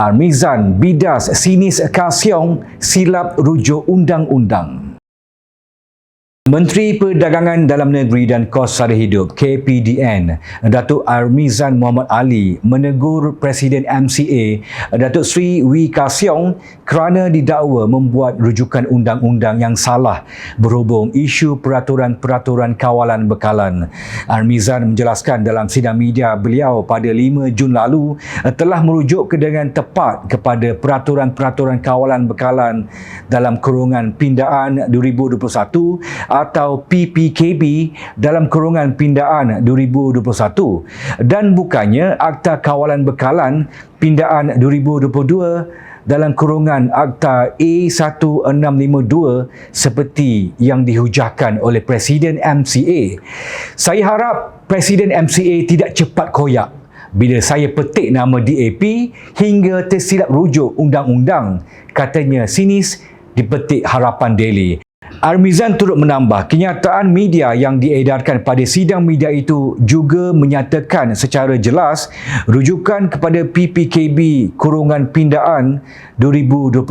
Armizan bidas sinis Kasiong silap rujuk undang-undang. Menteri Perdagangan Dalam Negeri dan Kos Sara Hidup KPDN Datuk Armizan Muhammad Ali menegur Presiden MCA Datuk Sri Wee Ka Siong kerana didakwa membuat rujukan undang-undang yang salah berhubung isu peraturan-peraturan kawalan bekalan. Armizan menjelaskan dalam sidang media beliau pada 5 Jun lalu telah merujuk ke dengan tepat kepada peraturan-peraturan kawalan bekalan dalam kurungan pindaan 2021 atau PPKB dalam kurungan pindaan 2021 dan bukannya Akta Kawalan Bekalan pindaan 2022 dalam kurungan Akta A1652 seperti yang dihujahkan oleh Presiden MCA. Saya harap Presiden MCA tidak cepat koyak bila saya petik nama DAP hingga tersilap rujuk undang-undang katanya sinis dipetik harapan Daily. Armizan turut menambah kenyataan media yang diedarkan pada sidang media itu juga menyatakan secara jelas rujukan kepada PPKB kurungan pindaan 2021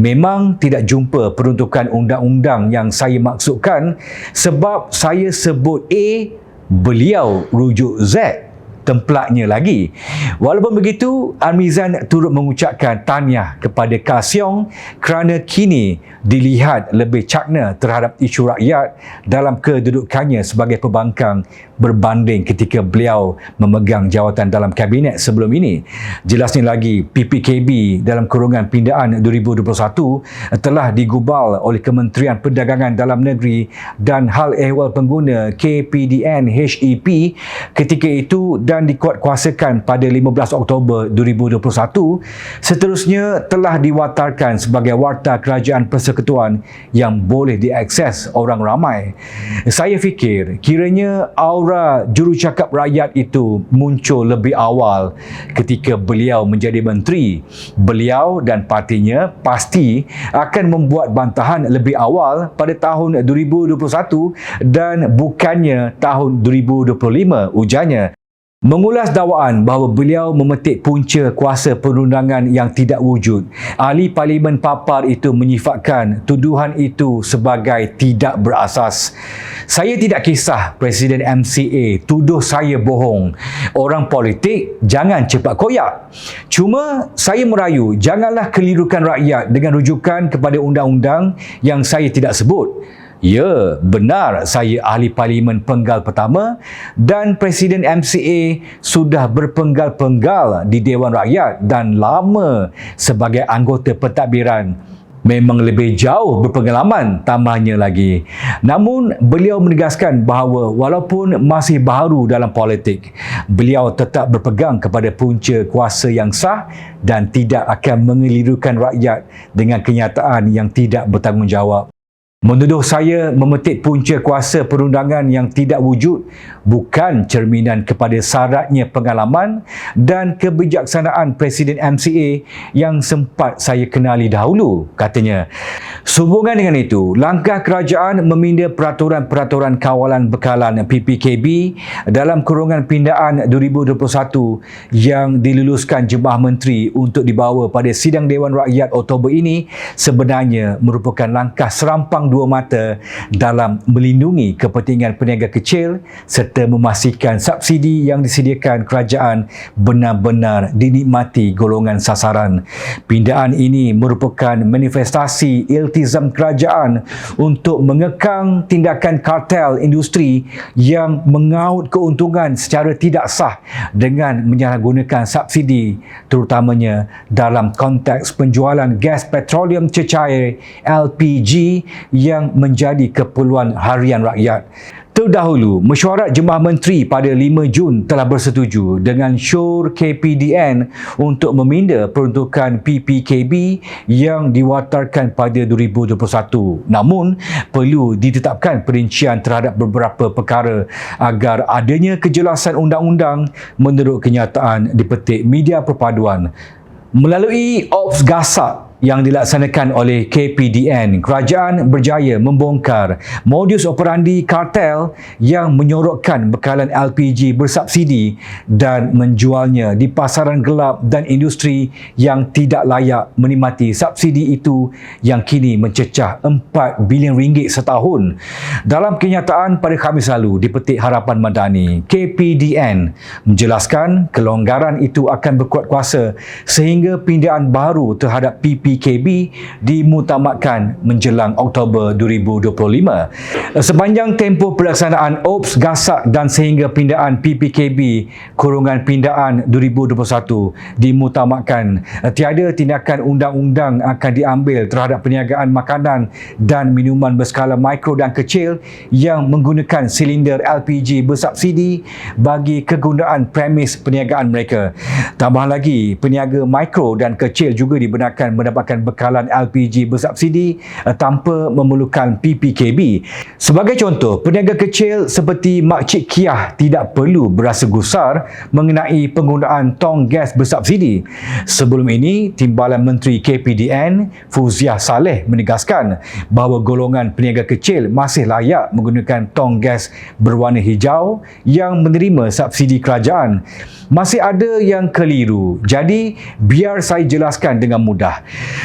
memang tidak jumpa peruntukan undang-undang yang saya maksudkan sebab saya sebut A beliau rujuk Z templaknya lagi. Walaupun begitu, Armizan turut mengucapkan tahniah kepada Kasyong kerana kini dilihat lebih cakna terhadap isu rakyat dalam kedudukannya sebagai pembangkang berbanding ketika beliau memegang jawatan dalam kabinet sebelum ini. Jelasnya lagi, PPKB dalam kurungan pindaan 2021 telah digubal oleh Kementerian Perdagangan Dalam Negeri dan Hal Ehwal Pengguna KPDN HEP ketika itu dan dikuatkuasakan pada 15 Oktober 2021 seterusnya telah diwatarkan sebagai warta kerajaan persekutuan yang boleh diakses orang ramai. Saya fikir kiranya aura aura jurucakap rakyat itu muncul lebih awal ketika beliau menjadi menteri. Beliau dan partinya pasti akan membuat bantahan lebih awal pada tahun 2021 dan bukannya tahun 2025 ujarnya. Mengulas dakwaan bahawa beliau memetik punca kuasa perundangan yang tidak wujud, ahli parlimen papar itu menyifatkan tuduhan itu sebagai tidak berasas. Saya tidak kisah Presiden MCA tuduh saya bohong. Orang politik jangan cepat koyak. Cuma saya merayu janganlah kelirukan rakyat dengan rujukan kepada undang-undang yang saya tidak sebut. Ya, benar saya ahli parlimen penggal pertama dan Presiden MCA sudah berpenggal-penggal di Dewan Rakyat dan lama sebagai anggota pentadbiran. Memang lebih jauh berpengalaman tambahnya lagi. Namun beliau menegaskan bahawa walaupun masih baru dalam politik, beliau tetap berpegang kepada punca kuasa yang sah dan tidak akan mengelirukan rakyat dengan kenyataan yang tidak bertanggungjawab. Menuduh saya memetik punca kuasa perundangan yang tidak wujud bukan cerminan kepada syaratnya pengalaman dan kebijaksanaan Presiden MCA yang sempat saya kenali dahulu, katanya. Sehubungan dengan itu, langkah kerajaan meminda peraturan-peraturan kawalan bekalan PPKB dalam kurungan pindaan 2021 yang diluluskan Jemaah Menteri untuk dibawa pada sidang Dewan Rakyat Oktober ini sebenarnya merupakan langkah serampang dua mata dalam melindungi kepentingan peniaga kecil serta memastikan subsidi yang disediakan kerajaan benar-benar dinikmati golongan sasaran. Pindaan ini merupakan manifestasi iltizam kerajaan untuk mengekang tindakan kartel industri yang mengaut keuntungan secara tidak sah dengan menyalahgunakan subsidi terutamanya dalam konteks penjualan gas petroleum cecair LPG yang menjadi keperluan harian rakyat. Terdahulu, mesyuarat Jemaah Menteri pada 5 Jun telah bersetuju dengan syur KPDN untuk meminda peruntukan PPKB yang diwatarkan pada 2021. Namun, perlu ditetapkan perincian terhadap beberapa perkara agar adanya kejelasan undang-undang menurut kenyataan dipetik media perpaduan. Melalui Ops Gasak yang dilaksanakan oleh KPDN, kerajaan berjaya membongkar modus operandi kartel yang menyorokkan bekalan LPG bersubsidi dan menjualnya di pasaran gelap dan industri yang tidak layak menikmati subsidi itu yang kini mencecah 4 bilion ringgit setahun. Dalam kenyataan pada Khamis lalu di Petik Harapan Madani, KPDN menjelaskan kelonggaran itu akan berkuat kuasa sehingga pindahan baru terhadap PP PKB dimutamakkan menjelang Oktober 2025. Sepanjang tempoh pelaksanaan OPS gasak dan sehingga pindaan PPKB kurungan pindaan 2021 dimutamakkan, tiada tindakan undang-undang akan diambil terhadap perniagaan makanan dan minuman berskala mikro dan kecil yang menggunakan silinder LPG bersubsidi bagi kegunaan premis perniagaan mereka. Tambah lagi, peniaga mikro dan kecil juga dibenarkan mendapat mendapatkan bekalan LPG bersubsidi uh, tanpa memerlukan PPKB. Sebagai contoh, peniaga kecil seperti Makcik Kiah tidak perlu berasa gusar mengenai penggunaan tong gas bersubsidi. Sebelum ini, Timbalan Menteri KPDN Fuziah Saleh menegaskan bahawa golongan peniaga kecil masih layak menggunakan tong gas berwarna hijau yang menerima subsidi kerajaan. Masih ada yang keliru. Jadi, biar saya jelaskan dengan mudah.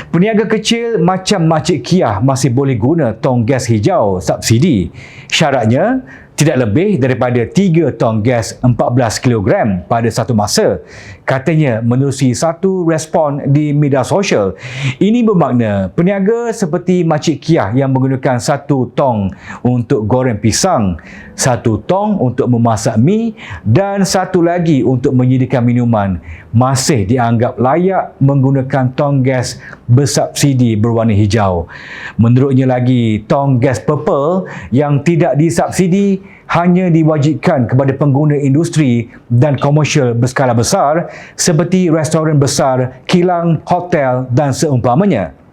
Peniaga kecil macam Makcik Kiah masih boleh guna tong gas hijau subsidi. Syaratnya, tidak lebih daripada 3 tong gas 14 kg pada satu masa. Katanya menerusi satu respon di media sosial. Ini bermakna peniaga seperti Makcik Kiah yang menggunakan satu tong untuk goreng pisang, satu tong untuk memasak mi dan satu lagi untuk menyediakan minuman masih dianggap layak menggunakan tong gas bersubsidi berwarna hijau. Menurutnya lagi, tong gas purple yang tidak disubsidi hanya diwajibkan kepada pengguna industri dan komersial berskala besar seperti restoran besar, kilang, hotel dan seumpamanya.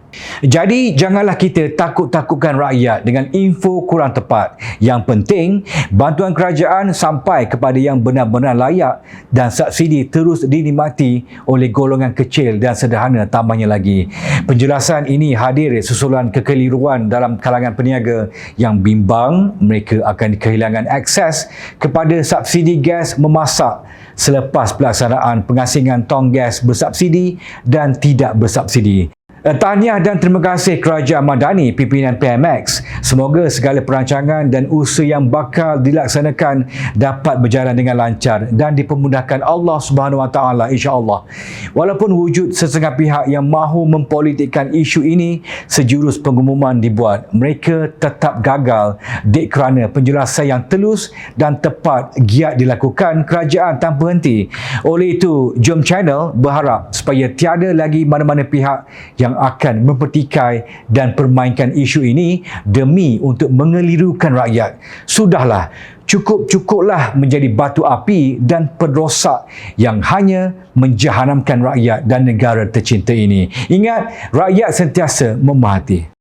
Jadi janganlah kita takut-takutkan rakyat dengan info kurang tepat. Yang penting bantuan kerajaan sampai kepada yang benar-benar layak dan subsidi terus dinikmati oleh golongan kecil dan sederhana tambahnya lagi. Penjelasan ini hadir susulan kekeliruan dalam kalangan peniaga yang bimbang mereka akan kehilangan akses kepada subsidi gas memasak selepas pelaksanaan pengasingan tong gas bersubsidi dan tidak bersubsidi. Eh, tahniah dan terima kasih Kerajaan Madani pimpinan PMX. Semoga segala perancangan dan usaha yang bakal dilaksanakan dapat berjalan dengan lancar dan dipermudahkan Allah Subhanahu Wa Taala insya-Allah. Walaupun wujud sesetengah pihak yang mahu mempolitikkan isu ini, sejurus pengumuman dibuat, mereka tetap gagal dek kerana penjelasan yang telus dan tepat giat dilakukan kerajaan tanpa henti. Oleh itu, Jom Channel berharap supaya tiada lagi mana-mana pihak yang yang akan mempertikai dan permainkan isu ini demi untuk mengelirukan rakyat. Sudahlah, cukup-cukuplah menjadi batu api dan penrosak yang hanya menjahanamkan rakyat dan negara tercinta ini. Ingat, rakyat sentiasa memahati.